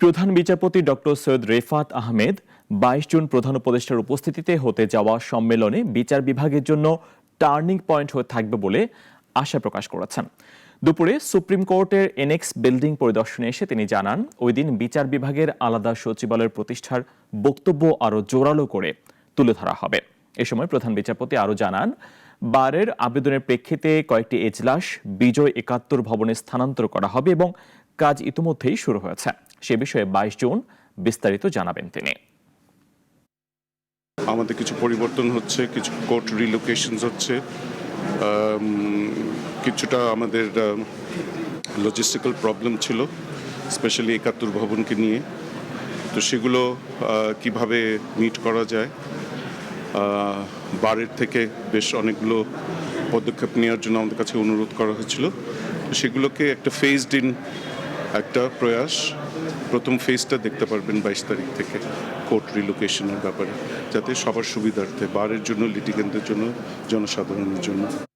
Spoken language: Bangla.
প্রধান বিচারপতি ডক্টর সৈয়দ রেফাত আহমেদ বাইশ জুন প্রধান উপদেষ্টার উপস্থিতিতে হতে যাওয়া সম্মেলনে বিচার বিভাগের জন্য টার্নিং পয়েন্ট হয়ে থাকবে বলে আশা প্রকাশ করেছেন। দুপুরে সুপ্রিম কোর্টের এনএক্স বিল্ডিং পরিদর্শনে এসে তিনি জানান, ওই দিন বিচার বিভাগের আলাদা সচিবালয়ের প্রতিষ্ঠার বক্তব্য আরও জোরালো করে তুলে ধরা হবে। এ সময় প্রধান বিচারপতি আরও জানান, বারের আবেদনের প্রেক্ষিতে কয়েকটি এজলাস বিজয় একাত্তর ভবনে স্থানান্তর করা হবে এবং কাজ ইতিমধ্যেই শুরু হয়েছে। সে বিষয়ে বাইশ জুন বিস্তারিত জানাবেন তিনি। আমাদের কিছু পরিবর্তন হচ্ছে, কিছু কোর্ট রিলোকেশনস হচ্ছে কিছুটা আমাদের লজিস্টিক্যাল প্রবলেম ছিল স্পেশালি একাত্তর ভবনকে নিয়ে। তো সেগুলো কীভাবে মিট করা যায় বারের থেকে বেশ অনেকগুলো পদক্ষেপ নেওয়ার জন্য আমাদের কাছে অনুরোধ করা হয়েছিল। সেগুলোকে একটা ফেজড ইন একটা প্রয়াস প্রথম ফেজটা দেখতে পারবেন বাইশ তারিখ থেকে কোর্ট রিলোকেশনের ব্যাপারে, যাতে সবার সুবিধার্থে বারের জন্য লিটিকেন্দ্রের জন্য, জনসাধারণের জন্য।